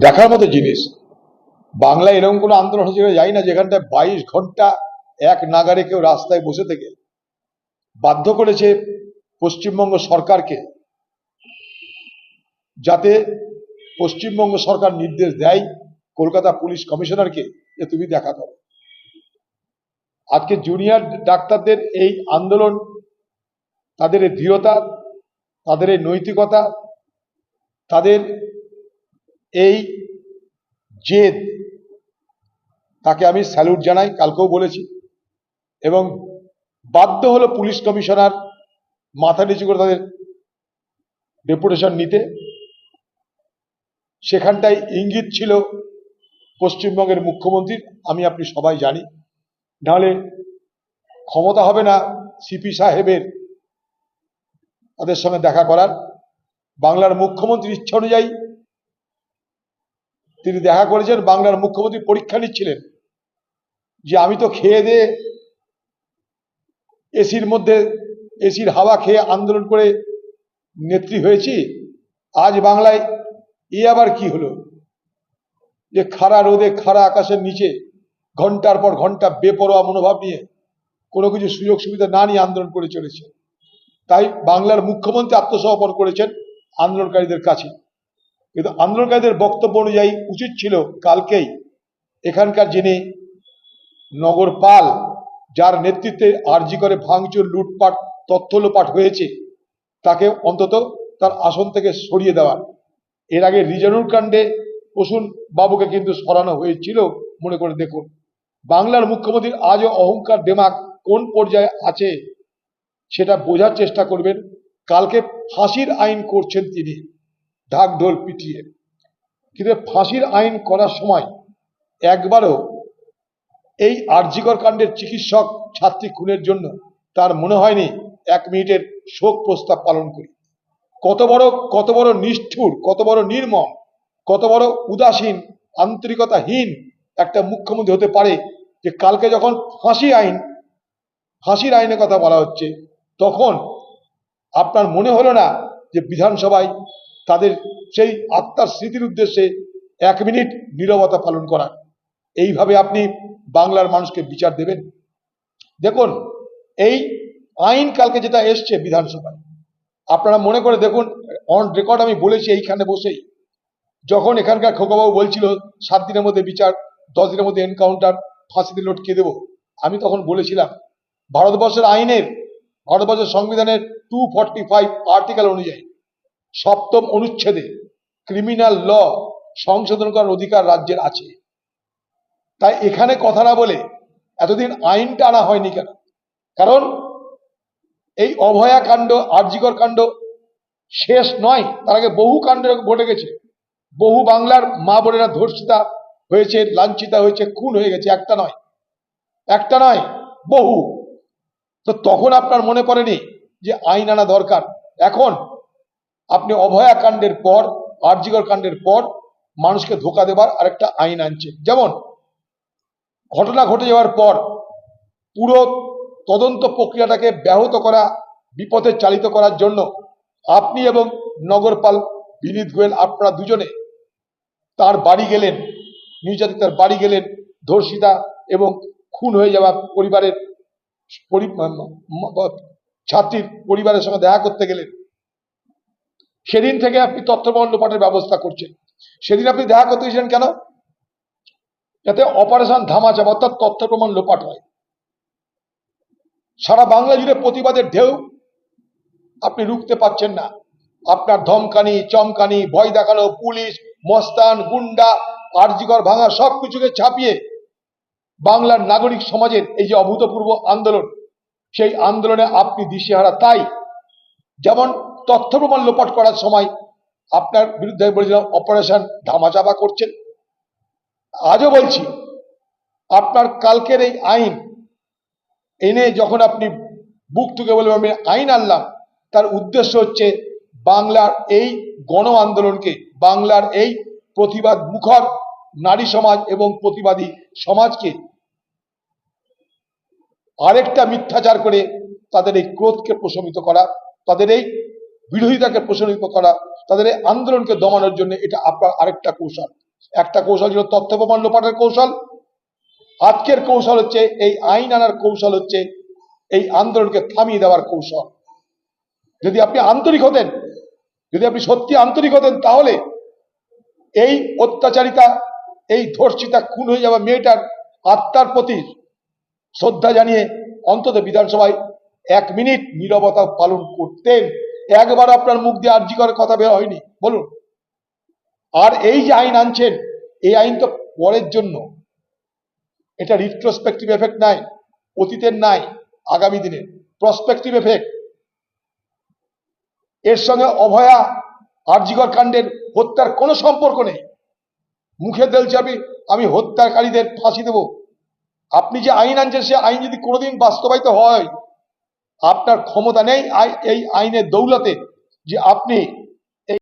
দেখার মতো জিনিস। বাংলায় এরকম কোনো আন্দোলন হচ্ছে যাই না, যেখানটায় বাইশ ঘণ্টা এক নাগারে কেউ রাস্তায় বসে থেকে বাধ্য করেছে পশ্চিমবঙ্গ সরকারকে যাতে পশ্চিমবঙ্গ সরকার নির্দেশ দেয় কলকাতা পুলিশ কমিশনারকে যে তুমি দেখা করো। আজকে জুনিয়র ডাক্তারদের এই আন্দোলন, তাদের দৃঢ়তা তাদের এই নৈতিকতা, তাদের এই জেদ, তাকে আমি স্যালুট জানাই, কালকেও বলেছি। এবং বাধ্য হলো পুলিশ কমিশনার মাথা নিচু করে তাদের ডেপুটেশন নিতে। সেখানটায় ইঙ্গিত ছিল পশ্চিমবঙ্গের মুখ্যমন্ত্রী আমি আপনি সবাই জানি। নাহলে ক্ষমতা হবে না সিপি সাহেবের তাদের সঙ্গে দেখা করার। বাংলার মুখ্যমন্ত্রীর ইচ্ছা অনুযায়ী তিনি দেখা করেছেন, বাংলার মুখ্যমন্ত্রী পরীক্ষা নিচ্ছিলেন যে আমি তো খেয়ে দিয়ে এসির মধ্যে, এসির হাওয়া খেয়ে আন্দোলন করে নেত্রী হয়েছি, আজ বাংলায় এ আবার কি হলো? যে খাড়া রোদে, খাড়া আকাশের নিচে, ঘণ্টার পর ঘণ্টা বেপরোয়া মনোভাব নিয়ে কোনো কিছু সুযোগ সুবিধা না নিয়ে আন্দোলন করে চলেছে। তাই বাংলার মুখ্যমন্ত্রী আত্মসমর্পণ করেছেন আন্দোলনকারীদের কাছে। কিন্তু আন্দোলনকারীদের বক্তব্য অনুযায়ী উচিত ছিল কালকেই এখানকার যিনি নগরপাল যার নেতৃত্বে আরজি করে ভাঙচুর, লুটপাট তথ্য লোপাট হয়েছে, তাকে অন্তত তার আসন থেকে সরিয়ে দেওয়ার এর আগে রিজানুর কাণ্ডে প্রসূন বাবুকে কিন্তু সরানো হয়েছিল, মনে করে দেখুন। বাংলার মুখ্যমন্ত্রীর আজও অহংকার দেমাগ কোন পর্যায়ে আছে সেটা বোঝার চেষ্টা করবেন। কালকে ফাঁসির আইন করছেন তিনি ঢাক ঢোল পিটিয়ে। কিন্তু ফাঁসির আইন করার সময় একবারও এই আরজিকর কাণ্ডের চিকিৎসক ছাত্রী খুনের জন্য তার মনে হয়নি এক মিনিটের শোক প্রস্তাব পালন করি। কত বড় কত বড় নিষ্ঠুর, কত বড় নির্মম, কত বড় উদাসীন, আন্তরিকতাহীন একটা মুখ্যমন্ত্রী হতে পারে যে কালকে যখন ফাঁসি আইন, ফাঁসির আইনের কথা বলা হচ্ছে তখন আপনার মনে হলো না যে বিধানসভায় তাদের সেই আত্মার স্মৃতির উদ্দেশ্যে এক মিনিট নীরবতা পালন করা। এইভাবে আপনি বাংলার মানুষকে বিচার দেবেন। দেখুন, এই আইন কালকে যেটা এসছে বিধানসভায়, আপনারা মনে করে দেখুন অন রেকর্ড আমি বলেছি এইখানে বসেই, যখন এখানকার খোকাবাবু বলছিল, সাত দিনের মধ্যে বিচার, দশ দিনের মধ্যে এনকাউন্টার ফাঁসিতে লটকে দেব, আমি তখন বলেছিলাম, ভারতবর্ষের আইনের ভারতবর্ষের সংবিধানের টু ফর্টি ফাইভ আর্টিকেল অনুযায়ী সপ্তম অনুচ্ছেদে ক্রিমিনাল ল সংশোধন করার অধিকার রাজ্যের আছে। তাই এখানে কথা না বলে এতদিন আইনটা আনা হয়নি কেন? কারণ এই অভয়া কাণ্ড আর্যিকর কাণ্ড শেষ নয়, তার আগে বহু কাণ্ড ঘটে গেছে। বহু বাংলার মা বোনেরা ধর্ষিতা হয়েছে, লাঞ্ছিতা হয়েছে, খুন হয়ে গেছে, একটা নয়। একটা নয়, বহু। তো তখন আপনার মনে পড়েনি যে আইন আনা দরকার? এখন আপনি অভয়া কাণ্ডের পর আর্যিকর কাণ্ডের পর মানুষকে ধোকা দেবার আরেকটা আইন আনছে। যেমন, ঘটনা ঘটে যাওয়ার পর পুরো তদন্ত প্রক্রিয়াটাকে ব্যাহত করা, বিপথে চালিত করার জন্য আপনি এবং নগরপাল বিনীত গোয়েল আপনারা দুজনে তার বাড়ি গেলেন, নির্যাতিতার বাড়ি গেলেন, ধর্ষিতা এবং খুন হয়ে যাওয়া পরিবারের ছাত্রীর পরিবারের সঙ্গে দেখা করতে গেলেন সেদিন থেকে আপনি প্রমাণ লোপাটের ব্যবস্থা করছেন। সেদিন আপনি দেখা করতে গেছিলেন কেন? যাতে অপারেশন ধামাচাপা অর্থাৎ তথ্য প্রমাণ লোপাট হয়। সারা বাংলা জুড়ে প্রতিবাদের ঢেউ আপনি রুখতে পারছেন না। আপনার ধমকানি, চমকানি, ভয় দেখানো, পুলিশ, মস্তান, গুন্ডা আরজিকর ভাঙা সব কিছুকে ছাপিয়ে বাংলার নাগরিক সমাজের এই যে অভূতপূর্ব আন্দোলন, সেই আন্দোলনে আপনি দিশেহারা। তাই যেমন তথ্য প্রমাণ লোপাট করার সময় আপনার বিরুদ্ধে বলেছিলাম অপারেশন ধামাচাপা করছেন। আজও বলছি, আপনার কালকের এই আইন এনে যখন আপনি বুক টুকে বলবেন, আমি আইন আনলাম, তার উদ্দেশ্য হচ্ছে বাংলার এই গণ আন্দোলনকে, বাংলার এই প্রতিবাদ মুখর নারী সমাজ এবং প্রতিবাদী সমাজকে আরেকটা মিথ্যাচার করে তাদের এই ক্রোধকে প্রশমিত করা, তাদের এই বিরোধিতাকে প্রশমিত করা, তাদের এই আন্দোলনকে দমানোর জন্য এটা আপনার আরেকটা কৌশল। একটা কৌশল ছিল তথ্য প্রমাণ লোপাটের কৌশল। আজকের কৌশল হচ্ছে এই আইন আনার কৌশল হচ্ছে এই আন্দোলনকে থামিয়ে দেওয়ার কৌশল। যদি আপনি আন্তরিক হতেন, যদি আপনি সত্যি আন্তরিক হতেন, তাহলে এই অত্যাচারিতা, এই ধর্ষিতা, খুন হয়ে যাওয়া মেয়েটার আত্মার প্রতি শ্রদ্ধা জানিয়ে অন্তত বিধানসভায় এক মিনিট নীরবতা পালন করতেন। একবার আপনার মুখ দিয়ে আর্জি করার কথা বের হয়নি। বলুন। আর এই যে আইন আনছেন, এই আইন তো পরের জন্য। এটা রিট্রোস্পেক্টিভ এফেক্ট নাই, অতীতের নাই, আগামী দিনের প্রসপেক্টিভ এফেক্ট এর সঙ্গে অভয়া, আরজিকর কাণ্ডের হত্যার কোনো সম্পর্ক নেই। মুখে দেলছে আমি আমি হত্যাকারীদের ফাঁসি দেব। আপনি যে আইন আনছেন, সে আইন যদি কোনোদিন বাস্তবায়িত হয়, আপনার ক্ষমতা নেই এই আইনের দৌলতে যে আপনি